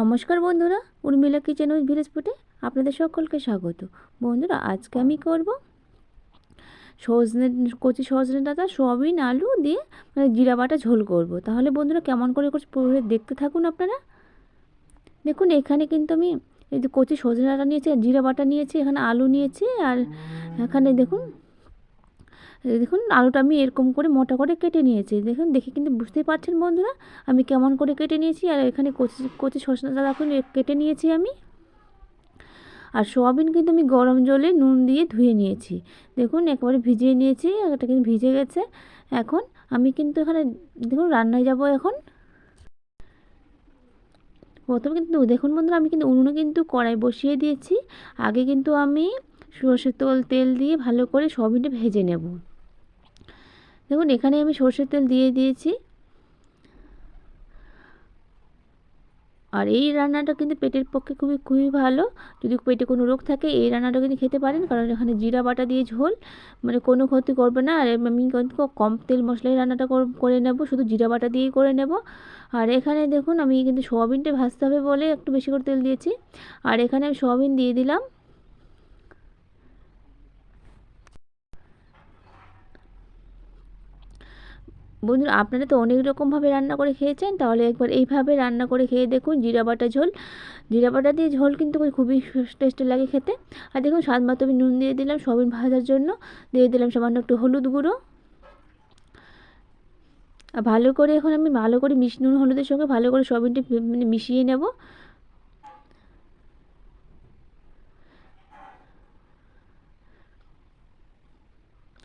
নমস্কার বন্ধুরা, Urmila kitchen with village ফুটে আপনাদের সকলকে স্বাগত। বন্ধুরা, আজকে আমি করব সজনে কচি সজনে ডাঁটা, সোয়াবিন, আলু দিয়ে মানে জিরা বাটা ঝোল করব। তাহলে বন্ধুরা, কেমন করে করছি পুরো দেখতে থাকুন আপনারা। দেখুন, এখানে কিন্তু আমি এই যে কচি সজনে ডাঁটা নিয়েছি জিরা বাটা নিয়েছি, এখানে আলু নিয়েছি, আর এখানে দেখুন দেখুন, আলুটা আমি এরকম করে মোটা করে কেটে নিয়েছি। দেখুন, দেখে কিন্তু বুঝতেই পারছেন বন্ধুরা, আমি কেমন করে কেটে নিয়েছি। আর এখানে কচি কচি সজনাটা দেখুন কেটে নিয়েছি আমি। আর সোয়াবিন কিন্তু আমি গরম জলে নুন দিয়ে ধুয়ে নিয়েছি। দেখুন, একবারে ভিজিয়ে নিয়েছি এটা কিন্তু ভিজে গেছে। এখন আমি কিন্তু এখানে, দেখুন, রান্নায় যাব এখন। প্রথমে কিন্তু, দেখুন বন্ধুরা, আমি কিন্তু উনুনে কিন্তু কড়াই বসিয়ে দিয়েছি। আগে কিন্তু আমি সর্ষের তেল তেল দিয়ে ভালো করে সোয়াবিনটা ভেজে নেব। দেখুন, এখানে আমি সর্ষের তেল দিয়ে দিয়েছি। আর এই রান্নাটা কিন্তু পেটের পক্ষে খুবই খুবই ভালো। যদি পেটে কোনো রোগ থাকে, এই রান্নাটা কিন্তু খেতে পারেন, কারণ এখানে জিরা, বাটা দিয়ে ঝোল মানে কোনো ক্ষতি করবে না। আর আমি কম তেল মশলাই রান্নাটা করে নেব, শুধু জিরা, বাটা দিয়েই করে নেব। আর এখানে দেখুন, আমি কিন্তু সোয়াবিনটা ভাজতে হবে বলে একটু বেশি করে তেল দিয়েছি। আর এখানে আমি সোয়াবিন দিয়ে দিলাম। বন্ধুরা, আপনারা তো অনেক রকমভাবে রান্না করে খেয়েছেন, তাহলে একবার এইভাবে রান্না করে খেয়ে দেখুন, জিরা বাটা ঝোল। জিরা বাটা দিয়ে ঝোল কিন্তু খুবই টেস্টি লাগে খেতে। আর দেখুন, স্বাদ মতো আমি নুন দিয়ে দিলাম সবিন ভাজার জন্য। দিয়ে দিলাম সামান্য একটু হলুদ গুঁড়ো। আর ভালো করে এখন আমি ভালো করে মিশ, নুন হলুদের সঙ্গে ভালো করে সবিনটি মানে মিশিয়ে নেব।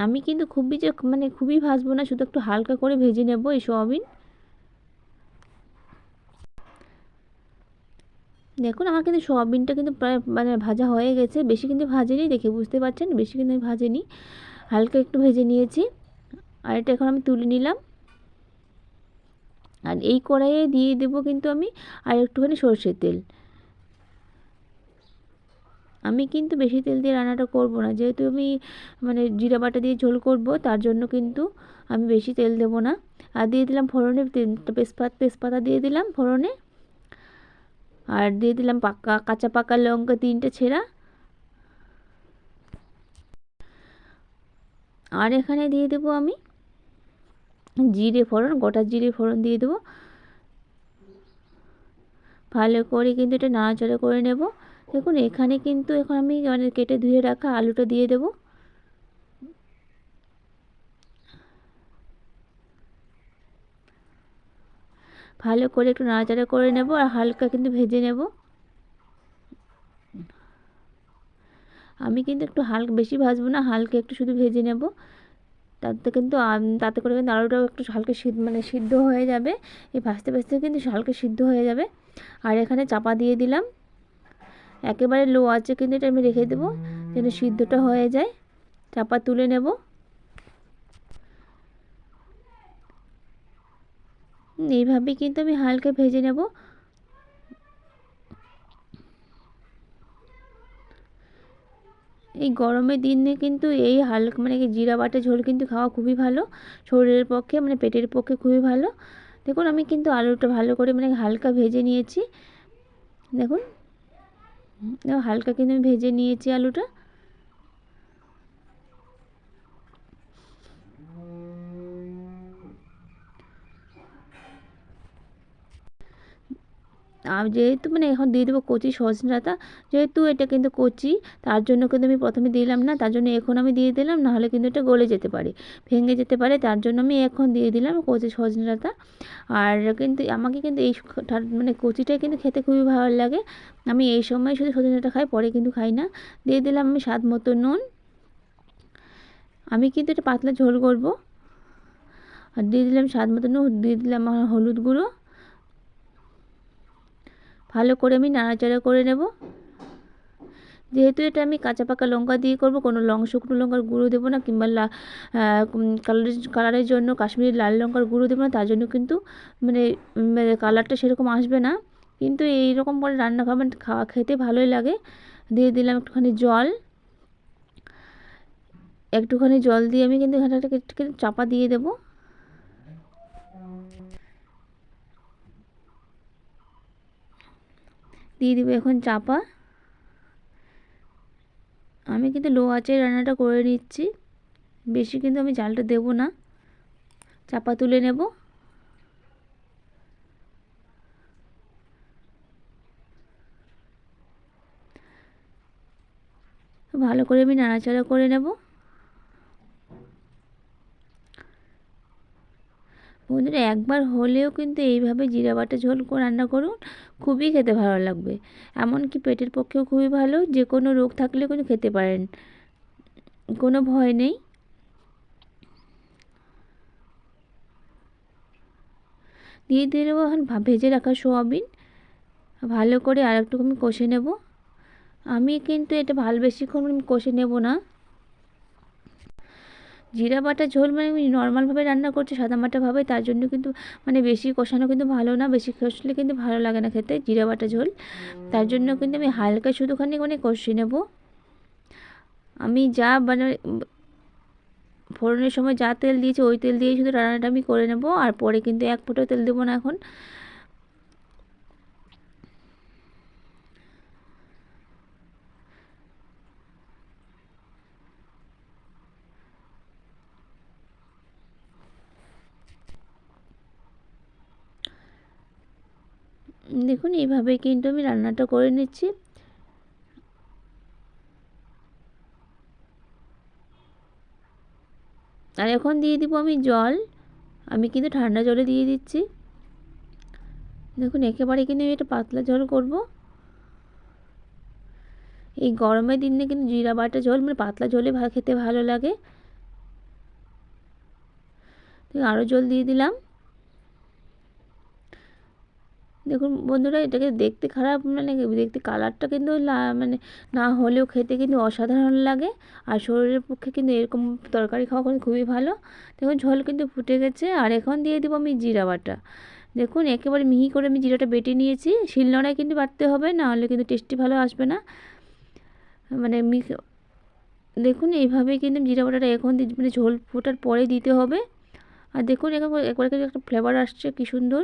আমি কিন্তু খুবই যে মানে খুবই ভাজবো না, শুধু একটু হালকা করে ভেজে নেব এই সোয়াবিন। দেখুন, আমার কিন্তু সোয়াবিনটা কিন্তু প্রায় মানে ভাজা হয়ে গেছে। বেশি কিন্তু ভাজেনি দেখে বুঝতে পারছেন, বেশি কিন্তু আমি ভাজেনি। হালকা একটু ভেজে নিয়েছি। আর এটা এখন আমি তুলে নিলাম। আর এই কড়াইয়ে দিয়ে দেবো কিন্তু আমি আর একটুখানি সর্ষের তেল। আমি কিন্তু বেশি তেল দিয়ে রান্নাটা করব না। যেহেতু আমি মানে জিরা বাটা দিয়ে ঝোল করব, তার জন্য কিন্তু আমি বেশি তেল দেব না। আর দিয়ে দিলাম ফোড়নে তেজপাতা তেজপাতা দিয়ে দিলাম ফোড়নে। আর দিয়ে দিলাম পাকা, কাঁচা পাকা লঙ্কা তিনটে ছেঁড়া। আর এখানে দিয়ে দেবো আমি জিরে ফোড়ন, গোটা জিরে ফোড়ন দিয়ে দেবো। ভালো করে কিন্তু এটা নাড়াচাড়া করে নেব। দেখুন, এখানে কিন্তু এখন আমি মানে কেটে ধুয়ে রাখা আলুটা দিয়ে দেব। ভালো করে একটু নাড়াচাড়া করে নেব আর হালকা কিন্তু ভেজে নেব। আমি কিন্তু একটু হালকা বেশি ভাজবো না, হালকা একটু শুধু ভেজে নেব। তাতে কিন্তু তাতে করে কিন্তু আলুটাও একটু হালকা সিদ্ধ মানে সিদ্ধ হয়ে যাবে। এই ভাজতে ভাজতে কিন্তু হালকা সিদ্ধ হয়ে যাবে। আর এখানে চাপা দিয়ে দিলাম। একেবারে লো আছে কিন্তু এটা আমি রেখে দেবো, যেন সিদ্ধটা হয়ে যায়। চাপা তুলে নেব। এইভাবে কিন্তু আমি হালকা ভেজে নেব। এই গরমের দিনে কিন্তু এই হালকা মানে জিরা বাটা ঝোল কিন্তু খাওয়া খুবই ভালো। শরীরের পক্ষে মানে পেটের পক্ষে খুবই ভালো। দেখুন, আমি কিন্তু আলুটা ভালো করে মানে হালকা ভেজে নিয়েছি। দেখুন হালকা কিন্তু আমি ভেজে নিয়েছি আলুটা। আর যেহেতু মানে এখন দিয়ে দেবো কচি সজনাটা যেহেতু এটা কিন্তু কচি, তার জন্য কিন্তু আমি প্রথমে দিলাম না, তার জন্য এখন আমি দিয়ে দিলাম, নাহলে কিন্তু এটা গলে যেতে পারে, ভেঙে যেতে পারে, তার জন্য আমি এখন দিয়ে দিলাম কচি সজনাটা আর কিন্তু আমাকে কিন্তু এই মানে কচিটাই কিন্তু খেতে খুবই ভালো লাগে, আমি এই সময় শুধু সজনাটা খাই, পরে কিন্তু খাই না, দিয়ে দিলাম আমি স্বাদ মতো নুন। আমি কিন্তু এটা পাতলা ঝোল করব, আর দিয়ে দিলাম স্বাদ মতো নুন, দিয়ে দিলাম হলুদ গুঁড়ো। ভালো করে আমি নাড়াচাড়া করে নেব। যেহেতু এটা আমি কাঁচা পাকা লঙ্কা দিয়ে করব, কোনো লং শুকনো লঙ্কার গুঁড়ো দেবো না, কিংবা কালারের কালারের জন্য কাশ্মীরি লাল লঙ্কার গুঁড়ো দেবো না, তার জন্য কিন্তু মানে কালারটা সেরকম আসবে না। কিন্তু এই রকম করে রান্না খাবেন খাওয়া, খেতে ভালোই লাগে। দিয়ে দিলাম একটুখানি জল। একটুখানি জল দিয়ে আমি কিন্তু একটু চাপা দিয়ে দেবো। দিয়ে দিব এখন চাপা। আমি কিন্তু লো আঁচে রান্নাটা করে নিচ্ছি। বেশি কিন্তু আমি জালটা দেব না। চাপা তুলে নেব। ভালো করে আমি নাড়াচাড়া করে নেব। বন্ধুরা, একবার হলেও কিন্তু এইভাবে জিরা বাটা ঝোল রান্না করুন, খুবই খেতে ভালো লাগবে। এমনকি পেটের পক্ষেও খুবই ভালো, যে কোনো রোগ থাকলেও কিন্তু খেতে পারেন। কোনো ভয় নেই। দিয়ে দিয়ে দেবো এখন ভেজে রাখা সোয়াবিন। ভালো করে আর একটু আমি কষে নেব। আমি কিন্তু এটা ভালো বেশিক্ষণ কষে নেব না। জিরা বাটা ঝোল মানে আমি নর্মালভাবে রান্না করছি, সাদা মাটাভাবে তার জন্য কিন্তু মানে বেশি কষানো কিন্তু ভালো না, বেশি কষলে কিন্তু ভালো লাগে না খেতে জিরা বাটা ঝোল। তার জন্য কিন্তু আমি হালকা শুধুখানি মানে কষে নেব। আমি যা মানে ফোড়নের সময় যা তেল দিয়েছি, ওই তেল দিয়েই শুধু রান্নাটা আমি করে নেব, আর পরে কিন্তু এক ফোঁটাও তেল দেবো না এখন। দেখুন এইভাবে কিন্তু আমি রান্নাটা করে নিচ্ছি। আর এখন দিয়ে দিব আমি জল। আমি কিন্তু ঠান্ডা জলে দিয়ে দিচ্ছি। দেখুন, একেবারে কিন্তু আমি এটা পাতলা জল করব। এই গরমের দিনে কিন্তু জিরা বাটা জল মানে পাতলা জলে খেতে ভালো লাগে। আরও জল দিয়ে দিলাম। দেখুন বন্ধুরা, এটাকে দেখতে খারাপ মানে দেখতে কালারটা কিন্তু মানে না হলেও খেতে কিন্তু অসাধারণ লাগে। আর শরীরের পক্ষে কিন্তু এরকম তরকারি খাওয়া কিন্তু খুবই ভালো। দেখুন, ঝোল কিন্তু ফুটে গেছে। আর এখন দিয়ে দেবো আমি জিরা বাটা। দেখুন, একেবারে মিহি করে আমি জিরাটা বেটে নিয়েছি। শিলনোড়ায় কিন্তু বাটতে হবে, না হলে কিন্তু টেস্টি ভালো আসবে না। মানে দেখুন, এইভাবেই কিন্তু জিরা বাটাটা এখন মানে ঝোল ফোটার পরে দিতে হবে। আর দেখুন, একবার একবার একটা ফ্লেভার আসছে, কী সুন্দর।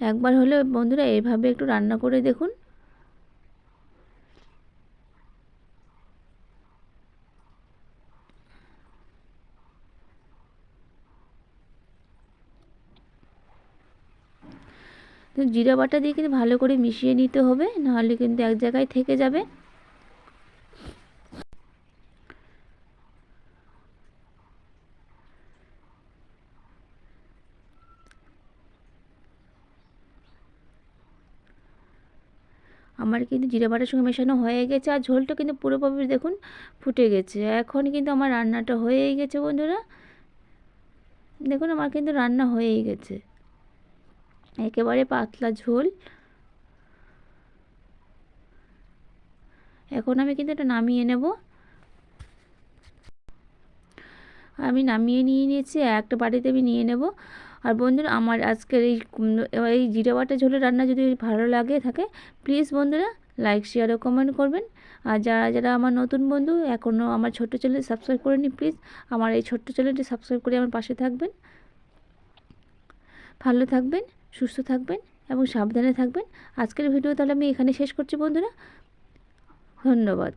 একবার হলে বন্ধুরা এভাবে একটু রান্না করে দেখুন। জিরা বাটা দিয়ে কিন্তু ভালো করে মিশিয়ে নিতে হবে, নাহলে কিন্তু এক জায়গায় থেকে যাবে। আমার কিন্তু জিরে বাটার সঙ্গে মেশানো হয়ে গেছে আর ঝোলটা কিন্তু পুরোপুরি দেখুন ফুটে গেছে। এখন কিন্তু আমার রান্নাটা হয়েই গেছে বন্ধুরা। দেখুন আমার কিন্তু রান্না হয়েই গেছে। একেবারে পাতলা ঝোল। এখন আমি কিন্তু এটা নামিয়ে নেব। আমি নামিয়ে নিয়ে নিয়েছি, একটা বাড়িতে আমি নিয়ে নেব। আর বন্ধুরা, আমার আজকের এই এই জিরে বাটা ঝোলের রান্না যদি ভালো লাগে থাকে প্লিজ বন্ধুরা লাইক শেয়ার ও কমেন্ট করবেন। আর যারা যারা আমার নতুন বন্ধু এখনও আমার ছোট্ট চ্যানেল সাবস্ক্রাইব করেনি প্লিজ আমার এই ছোট্ট চ্যানেলটি সাবস্ক্রাইব করে আমার পাশে থাকবেন। ভালো থাকবেন, সুস্থ থাকবেন এবং সাবধানে থাকবেন। আজকের ভিডিও তাহলে আমি এখানে শেষ করছি বন্ধুরা। ধন্যবাদ।